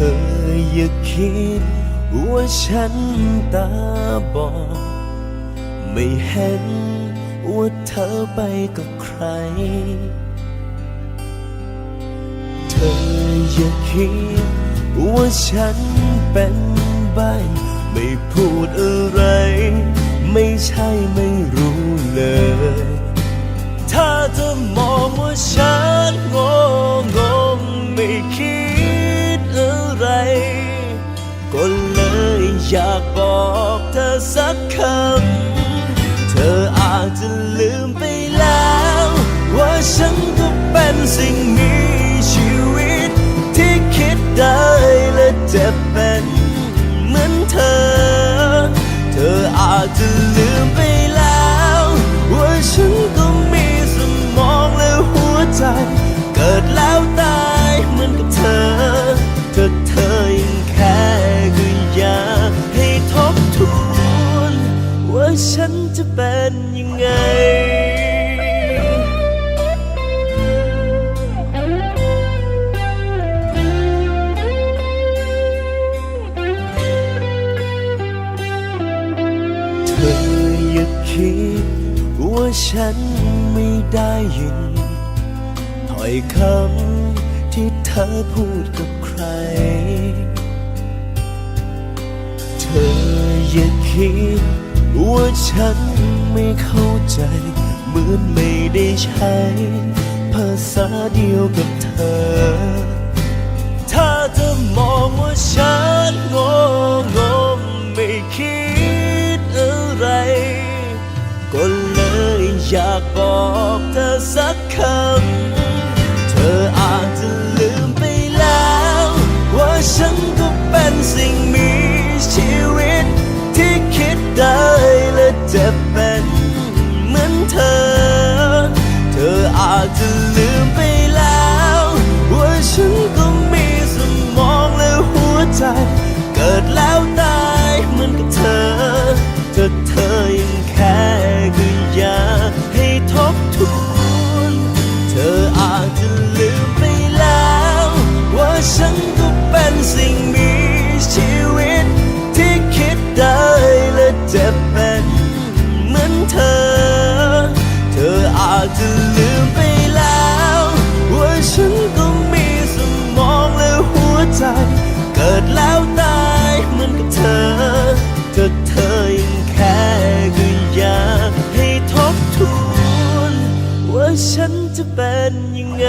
ออย่าคิดว่าฉันตาบอดไม่เห็นว่าเธอไปกับใคร เธออย่าคิดว่าฉันเป็นใบไม่พูดอะไร ไม่ใช่ไม่รู้ อยากบอกเธอสักคำ เธออาจจะลืมไปแล้ว ว่าฉันก็เป็นสิ่ง เป็นยังไง เธออย่าคิดว่าฉันไม่ได้ยินถ้อยคำที่เธอพูดกับใคร เธออย่าคิด ว่าฉันไม่เข้าใจ เหมือนไม่ได้ใช้ ภาษาเดียวกับเธอ ถ้าเธอมองว่าฉันงงงงไม่คิดอะไร ก็เลยอยากบอก จะลืมไปแล้ว ว่าฉันก็มีสมองและหัวใจ เกิดแล้วตายเหมือนกับเธอเธอเธอยังแค่ก็อยากให้ทบทวนเธออาจจะลืมไปแล้ว ว่าฉันก็เป็นสิ่งมีชีวิต ที่คิดได้และเจะเป็นเหมือนเธอ เธออาจจะลืม ฉันจะเป็นยังไง